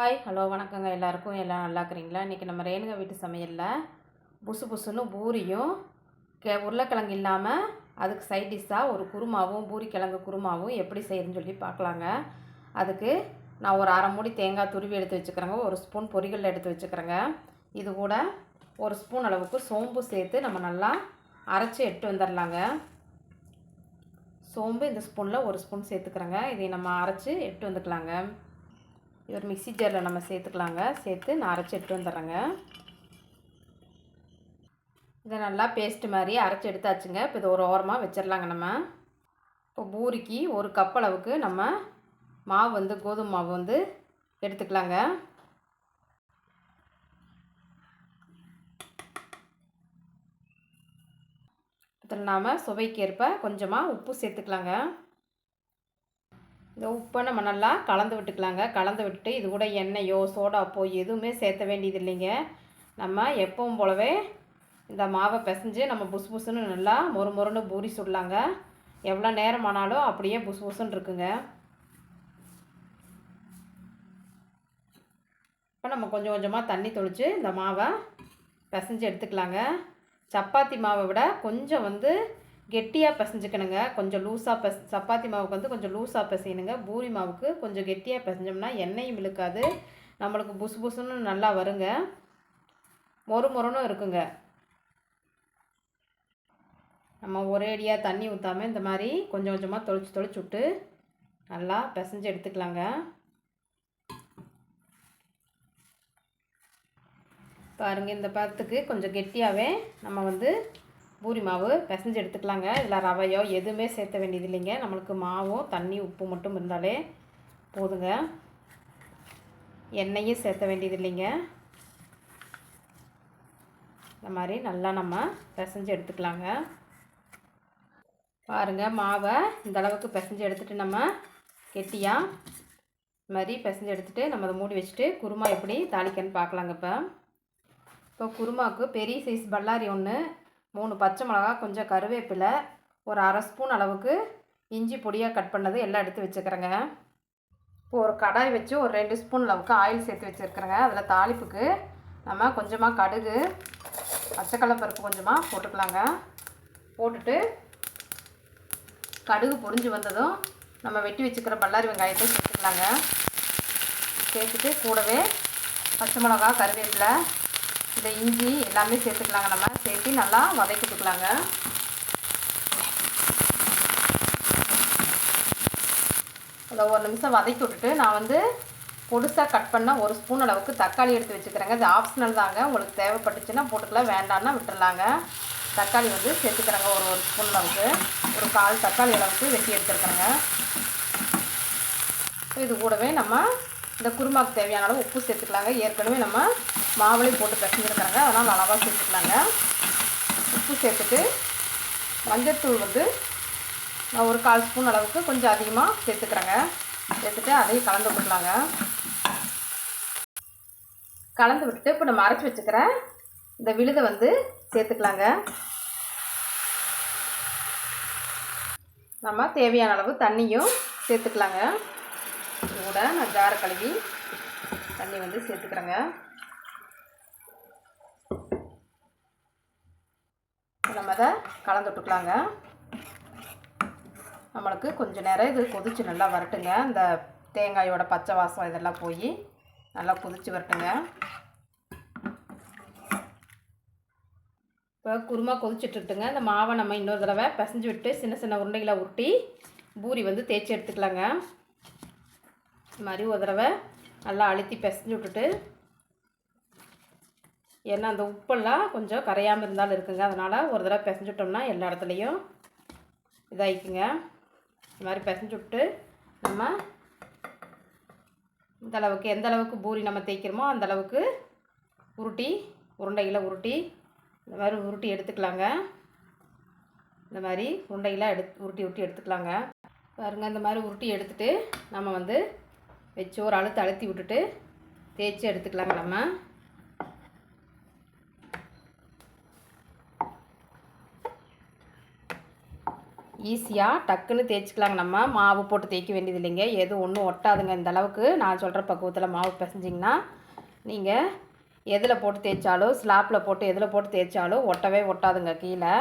Hi hello வணக்கங்க. எல்லாருக்கும் எல்லாம் நல்லா இருக்கிறீங்களா? இன்றைக்கி நம்ம ரேணுகா வீட்டு சமையலில் புசு புசுன்னு பூரியும் கே உருளைக்கிழங்கு இல்லாமல் அதுக்கு சைட் டிஷ்ஷாக ஒரு குருமாவும் பூரிக்கிழங்கு குருமாவும் எப்படி செய்யறதுன்னு சொல்லி பார்க்கலாங்க. அதுக்கு நான் ஒரு அரை மூடி தேங்காய் துருவி எடுத்து வச்சுக்கிறேங்க. ஒரு ஸ்பூன் பொரிகள் எடுத்து வச்சுக்கிறேங்க. இது கூட ஒரு ஸ்பூன் அளவுக்கு சோம்பு சேர்த்து நம்ம நல்லா அரைச்சி எடுத்து வந்துடலாங்க சோம்பு இந்த ஸ்பூனில் ஒரு ஸ்பூன் சேர்த்துக்கிறேங்க. இதை நம்ம அரைச்சி எடுத்து வந்துக்கலாங்க. இது ஒரு மிக்சி ஜாரில் நம்ம சேர்த்துக்கலாங்க. சேர்த்து நான் அரைச்சி எடுத்து வந்துடுறேங்க. இதை நல்லா பேஸ்ட் மாதிரி அரைச்சி எடுத்தாச்சுங்க. இப்போ இது ஒரு ஓரமாக வச்சிடலாங்க நம்ம. இப்போ பூரிக்கு ஒரு கப் அளவுக்கு நம்ம மாவு வந்து கோதுமை மாவு வந்து எடுத்துக்கலாங்க. இதில் நாம் சுவைக்கேற்ப கொஞ்சமாக உப்பு சேர்த்துக்கலாங்க. இந்த உப்பை நம்ம நல்லா கலந்து விட்டுக்கலாங்க. கலந்து விட்டுட்டு இது கூட எண்ணெயோ சோடாப்போ எதுவுமே சேர்த்த வேண்டியது இல்லைங்க. நம்ம எப்பவும் போலவே இந்த மாவை பிசைஞ்சு நம்ம புசு புசுன்னு நல்லா மொறு மொறுன்னு பூரி சுடலாங்க. எவ்வளோ நேரம் ஆனாலும் அப்படியே புசு புசுன்னு இருக்குங்க. இப்போ நம்ம கொஞ்சம் கொஞ்சமாக தண்ணி தொளித்து இந்த மாவை பிசைஞ்சு எடுத்துக்கலாங்க. சப்பாத்தி மாவை விட கொஞ்சம் வந்து கெட்டியாக பிசைஞ்சுக்கணுங்க. கொஞ்சம் லூஸாக பச சப்பாத்தி மாவுக்கு வந்து கொஞ்சம் லூஸாக பிசையணுங்க. பூரி மாவுக்கு கொஞ்சம் கெட்டியாக பிசைஞ்சோம்னா எண்ணெயும் இழுக்காது. நம்மளுக்கு புசு புசுன்னு நல்லா வருங்க. மொறு மொறுனும் இருக்குங்க. நம்ம ஒரேடியாக தண்ணி ஊற்றாமல் இந்த மாதிரி கொஞ்சம் கொஞ்சமாக தொளிச்சு தொளிச்சு விட்டு நல்லா பிசைஞ்சு எடுத்துக்கலாங்க. பாருங்கள் இந்த பத்துக்கு கொஞ்சம் கெட்டியாகவே நம்ம வந்து பூரி மாவு பிசைஞ்சு எடுத்துக்கலாங்க. இதில் ரவையோ எதுவுமே சேர்த்த வேண்டியது இல்லைங்க. நம்மளுக்கு மாவும் தண்ணி உப்பு மட்டும் இருந்தாலே போதுங்க. எண்ணெயும் சேர்த்த வேண்டியது இல்லைங்க. இந்த மாதிரி நல்லா நம்ம பிசைஞ்சு எடுத்துக்கலாங்க. பாருங்கள் மாவை இந்த அளவுக்கு பிசைஞ்சு எடுத்துகிட்டு நம்ம கெட்டியாக இந்த மாதிரி பிசைஞ்சு எடுத்துகிட்டு நம்ம அதை மூடி வச்சுட்டு குருமா எப்படி தாளிக்கன்னு பார்க்கலாங்க இப்போ. இப்போ குருமாவுக்கு பெரிய சைஸ் பல்லாரி ஒன்று மூணு பச்சை மிளகா கொஞ்சம் கருவேப்பிலை ஒரு அரை ஸ்பூன் அளவுக்கு இஞ்சி பொடியாக கட் பண்ணது எல்லாம் எடுத்து வச்சுக்கிறேங்க. இப்போ ஒரு கடாய் வச்சு ஒரு ரெண்டு ஸ்பூன் அளவுக்கு ஆயில் சேர்த்து வச்சுருக்குறேங்க. அதில் தாளிப்புக்கு நம்ம கொஞ்சமாக கடுகு பச்சைக்கடலைப்பருப்பு கொஞ்சமாக போட்டுக்கலாங்க. போட்டுட்டு கடுகு பொரிஞ்சு வந்ததும் நம்ம வெட்டி வச்சுக்கிற பல்லாரி வெங்காயத்தை சேர்த்துக்கலாங்க. சேர்த்துட்டு கூடவே பச்சை மிளகா கருவேப்பிலை இந்த இஞ்சி எல்லாமே சேர்த்துக்கலாங்க. நம்ம சேர்த்து நல்லா வதக்கிட்டுக்கலாங்க அதை ஒரு நிமிஷம் வதக்கி விட்டுட்டு நான் வந்து பொடுசாக கட் பண்ண ஒரு ஸ்பூன் அளவுக்கு தக்காளி எடுத்து வச்சுக்கிறேங்க. இது ஆப்ஷனல் தாங்க. உங்களுக்கு தேவைப்பட்டுச்சுன்னா போட்டுக்கலாம். வேண்டாம்னா விட்டுறலாங்க. தக்காளி வந்து சேர்த்துக்கிறேங்க. ஒரு ஒரு ஸ்பூன் அளவுக்கு. ஒரு கால் தக்காளி அளவுக்கு வெட்டி எடுத்துருக்குறேங்க. இது கூடவே நம்ம இந்த குருமாக்கு தேவையான அளவு உப்பு சேர்த்துக்கலாங்க. ஏற்கனவே நம்ம மாவுளையும் போட்டு பிசைஞ்சிருக்கிறாங்க. அதனால் அளவாக சேர்த்துக்கலாங்க. உப்பு சேர்த்துட்டு மஞ்சத்தூள் வந்து நான் ஒரு கால் ஸ்பூன் அளவுக்கு கொஞ்சம் அதிகமாக சேர்த்துக்கிறேங்க. சேர்த்துட்டு அதையும் கலந்து விட்டுக்கலாங்க. கலந்து விட்டுட்டு இப்போ நம்ம அரைச்சி வச்சுக்கிற இந்த விழுதை வந்து சேர்த்துக்கலாங்க. நம்ம தேவையான அளவு தண்ணியும் சேர்த்துக்கலாங்க. கூட நான் ஜார கழுவி தண்ணி வந்து சேர்த்துக்கிறேங்க. நம்ம அதை கலந்து விட்டுக்கலாங்க. நம்மளுக்கு கொஞ்சம் நேரம் இது கொதிச்சு நல்லா வரட்டுங்க. இந்த தேங்காயோட பச்சை வாசம் இதெல்லாம் போய் நல்லா கொதிச்சு வரட்டுங்க. இப்போ குருமா கொதிச்சுட்ருட்டுங்க இந்த மாவை நம்ம இன்னொரு தடவை பிசைஞ்சு விட்டு சின்ன சின்ன உருண்டைகளை உருட்டி பூரி வந்து தேய்ச்சி எடுத்துக்கலாங்க. இது மாதிரி ஒரு தடவை நல்லா அழுத்தி பிசைஞ்சு விட்டுட்டு ஏன்னா அந்த உப்பெல்லாம் கொஞ்சம் கரையாமல் இருந்தாலும் இருக்குங்க. அதனால் ஒரு தடவை பிசைஞ்சு விட்டோம்னா எல்லா இடத்துலையும் இதாகிக்குங்க இது மாதிரி பிசைஞ்சு விட்டு நம்ம இந்த அளவுக்கு எந்த அளவுக்கு பூரி நம்ம தேய்க்கிறோமோ அந்த அளவுக்கு உருட்டி உருண்டையில் உருட்டி இந்த மாதிரி உருட்டி எடுத்துக்கலாங்க. இந்த மாதிரி உருண்டையில் எடுத்து உருட்டி உருட்டி எடுத்துக்கலாங்க. பாருங்கள் இந்த மாதிரி உருட்டி எடுத்துகிட்டு நம்ம வந்து வச்சு ஒரு அழுத்து அழுத்தி விட்டுட்டு தேய்ச்சி எடுத்துக்கலாங்க நம்ம. ஈஸியாக டக்குன்னு தேய்ச்சிக்கலாங்க நம்ம. மாவு போட்டு தேய்க்க வேண்டியது இல்லைங்க. எதுவும் ஒன்றும் ஒட்டாதுங்க இந்த அளவுக்கு. நான் சொல்கிற பக்குவத்தில் மாவு பிசைஞ்சிங்கன்னா நீங்கள் எதில் போட்டு தேய்ச்சாலும் ஸ்லாப்பில் போட்டு எதில் போட்டு தேய்ச்சாலும் ஒட்டவே ஒட்டாதுங்க கீழே.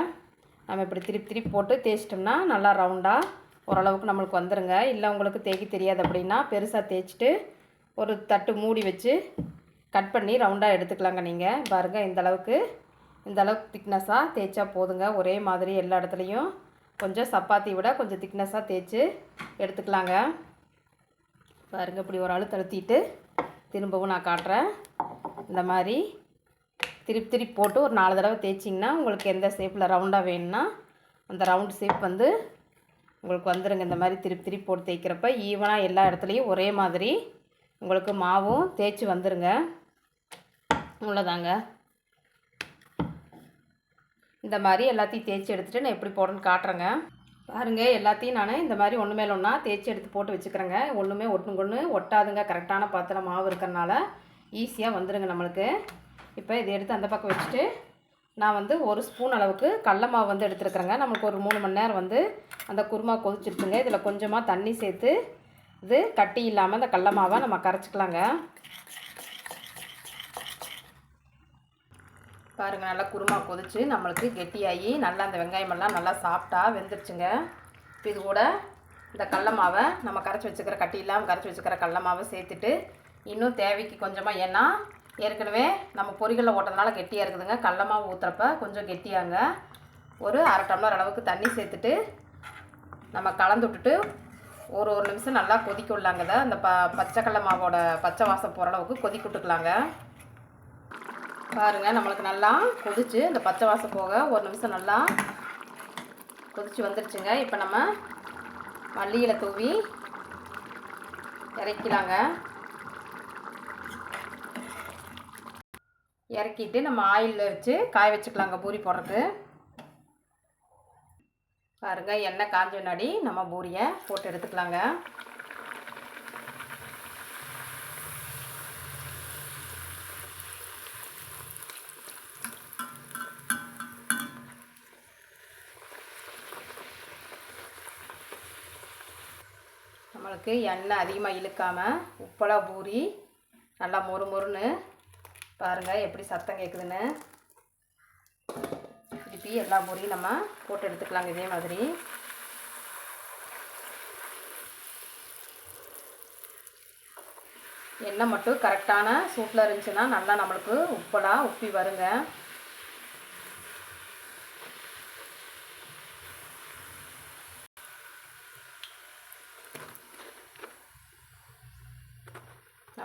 நம்ம இப்படி திருப்பி திருப்பி போட்டு தேய்ச்சிட்டோம்னா நல்லா ரவுண்டாக ஓரளவுக்கு நம்மளுக்கு வந்துடுங்க இல்லை உங்களுக்கு தேய்க்க தெரியாது அப்படின்னா பெருசாக தேய்ச்சிட்டு ஒரு தட்டு மூடி வச்சு கட் பண்ணி ரவுண்டாக எடுத்துக்கலாங்க நீங்கள் பாருங்கள் இந்த அளவுக்கு இந்த அளவுக்கு திக்னஸாக தேய்ச்சா போதுங்க. ஒரே மாதிரி எல்லா இடத்துலையும் கொஞ்சம் சப்பாத்தி விட கொஞ்சம் திக்னஸாக தேய்ச்சி எடுத்துக்கலாங்க. பாருங்கள் இப்படி ஒரு ஆள் தழுத்திட்டு திரும்பவும் நான் காட்டுறேன். இந்த மாதிரி திருப்பி திருப்பி போட்டு ஒரு நாலு தடவை தேய்ச்சிங்கன்னா உங்களுக்கு எந்த ஷேப்பில் ரவுண்டாக வேணும்னா அந்த ரவுண்ட் ஷேப் வந்து உங்களுக்கு வந்துடுங்க இந்த மாதிரி திருப்பி திருப்பி போட்டு தேய்க்கிறப்ப ஈவனாக எல்லா இடத்துலையும் ஒரே மாதிரி உங்களுக்கு மாவும் தேய்ச்சி வந்துடுங்க அவ்வளோதாங்க இந்த மாதிரி எல்லாத்தையும் தேய்ச்சி எடுத்துகிட்டு நான் எப்படி போடுறேன்னு காட்டுறேங்க. பாருங்கள் எல்லாத்தையும் நான் இந்த மாதிரி ஒன்று மேலே ஒன்றா தேய்ச்சி எடுத்து போட்டு வச்சுக்கிறேங்க. ஒன்றுமே ஒட்டுங்க ஒன்று ஒட்டாதுங்க கரெக்டான பாத்திரம் மாவு இருக்கிறனால ஈஸியாக வந்துடுங்க நம்மளுக்கு. இப்போ இதை எடுத்து அந்த பக்கம் வச்சுட்டு நான் வந்து ஒரு ஸ்பூன் அளவுக்கு கடல மாவு வந்து எடுத்துருக்குறேங்க. நம்மளுக்கு ஒரு மூணு மணி நேரம் வந்து அந்த குருமா கொதிச்சிருச்சுங்க. இதில் கொஞ்சமாக தண்ணி சேர்த்து இது கட்டி இல்லாமல் அந்த கடல மாவை நம்ம கரைச்சிக்கலாங்க. பாருங்கள் நல்லா குருமா கொதிச்சு நம்மளுக்கு கெட்டியாகி நல்லா அந்த வெங்காயமெல்லாம் நல்லா சாப்பிட்டா வெந்துருச்சுங்க. இப்போ இது கூட இந்த கடல மாவை நம்ம கரைச்சி வச்சுக்கிற கட்டி இல்லாமல் கரைச்சி வச்சுக்கிற கடல மாவை சேர்த்துட்டு இன்னும் தேவைக்கு கொஞ்சமாக ஏன்னா ஏற்கனவே நம்ம பொரிகளில் ஓட்டதுனால கெட்டியாக இருக்குதுங்க. கடல மாவு ஊற்றுறப்ப கொஞ்சம் கெட்டியாங்க. ஒரு அரை டம்ளர் அளவுக்கு தண்ணி சேர்த்துட்டு நம்ம கலந்து விட்டுட்டு ஒரு ஒரு நிமிஷம் நல்லா கொதிக்க விடலாங்க இதை. அந்த ப பச்சை கடல மாவோட பச்சை வாசம் போகிற அளவுக்கு கொதிக்க விட்டுக்கலாங்க. பாருங்கள் நம்மளுக்கு நல்லா கொதிச்சு இந்த பச்சை வாசம் போக ஒரு நிமிஷம் நல்லா கொதிச்சு வந்துடுச்சுங்க இப்போ நம்ம மல்லியில் தூவி இறக்கிலாங்க. இறக்கிட்டு நம்ம ஆயிலில் வச்சு காய வச்சுக்கலாங்க பூரி போடுறதுக்கு. பாருங்க எண்ணெய் காஞ்ச முன்னாடி நம்ம பூரியை போட்டு எடுத்துக்கலாங்க. நம்மளுக்கு எண்ணெய் அதிகமாக இழுக்காமல் உப்பளா பூரி நல்லா மொறு மொறுன்னு பாருங்கள் எப்படி சத்தம் கேட்குதுன்னு திருப்பி எல்லா பொரியும் நம்ம போட்டு எடுத்துக்கலாங்க இதே மாதிரி. எண்ணெய் மட்டும் கரெக்டான சூட்டில் இருந்துச்சுன்னா நல்லா நம்மளுக்கு உப்பலாக உப்பி வருங்க.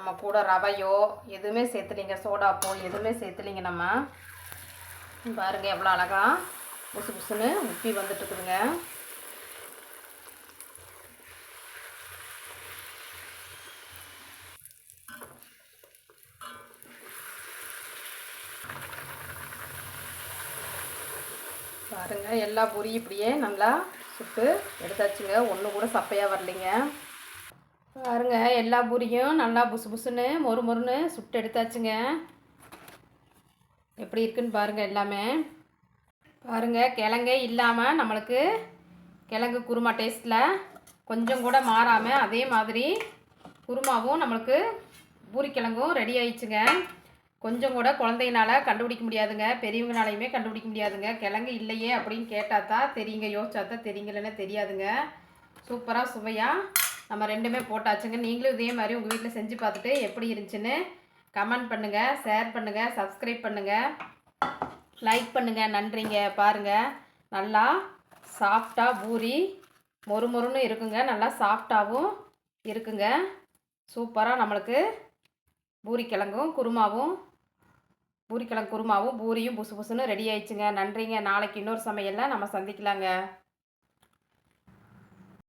நம்ம கூட ரவையோ எதுவுமே சேர்த்துலிங்க சோடாப்போ எதுவுமே சேர்த்துலிங்க நம்ம. பாருங்கள் எவ்வளோ அழகாக புசு புசுன்னு உப்பி வந்துட்டு இருக்குதுங்க பாருங்க எல்லா பொரியும் இப்படியே நல்லா சுட்டு எடுத்தாச்சுங்க. ஒன்று கூட சப்பையாக வரலைங்க. பாருங்க எல்லா பூரியும் நல்லா புசு புசுன்னு மொறு மொறுன்னு சுட்டு எடுத்தாச்சுங்க. எப்படி இருக்குன்னு பாருங்கள் எல்லாமே. பாருங்க கிழங்கே இல்லாமல் நம்மளுக்கு கிழங்கு குருமா டேஸ்ட்டில் கொஞ்சம் கூட மாறாமல் அதே மாதிரி குருமாவும் நம்மளுக்கு பூரிக்கிழங்கும் ரெடி ஆயிடுச்சுங்க. கொஞ்சம் கூட குழந்தையினால கண்டுபிடிக்க முடியாதுங்க. பெரியவங்களாலையுமே கண்டுபிடிக்க முடியாதுங்க. கிழங்கு இல்லையே அப்படின்னு கேட்டால் தான் தெரியுங்க யோசிச்சா தான் தெரியுங்களேன்னு தெரியாதுங்க. சூப்பராக சுவையாக நம்ம ரெண்டுமே போட்டாச்சுங்க. நீங்களும் இதே மாதிரி உங்கள் வீட்டில் செஞ்சு பார்த்துட்டு எப்படி இருந்துச்சுன்னு கமெண்ட் பண்ணுங்கள் ஷேர் பண்ணுங்கள் சப்ஸ்கிரைப் பண்ணுங்கள் லைக் பண்ணுங்கள் நன்றிங்க. பாருங்கள் நல்லா சாஃப்டாக பூரி மொறு மொறுன்னு இருக்குங்க. நல்லா சாஃப்டாகவும் இருக்குங்க. சூப்பராக நம்மளுக்கு பூரிக்கிழங்கும் குருமாவும் பூரிக்கிழங்கு குருமாவும் பூரியும் புசு புசுன்னு ரெடி ஆயிடுச்சுங்க. நன்றிங்க. நாளைக்கு இன்னொரு சமையலில் நம்ம சந்திக்கலாங்க.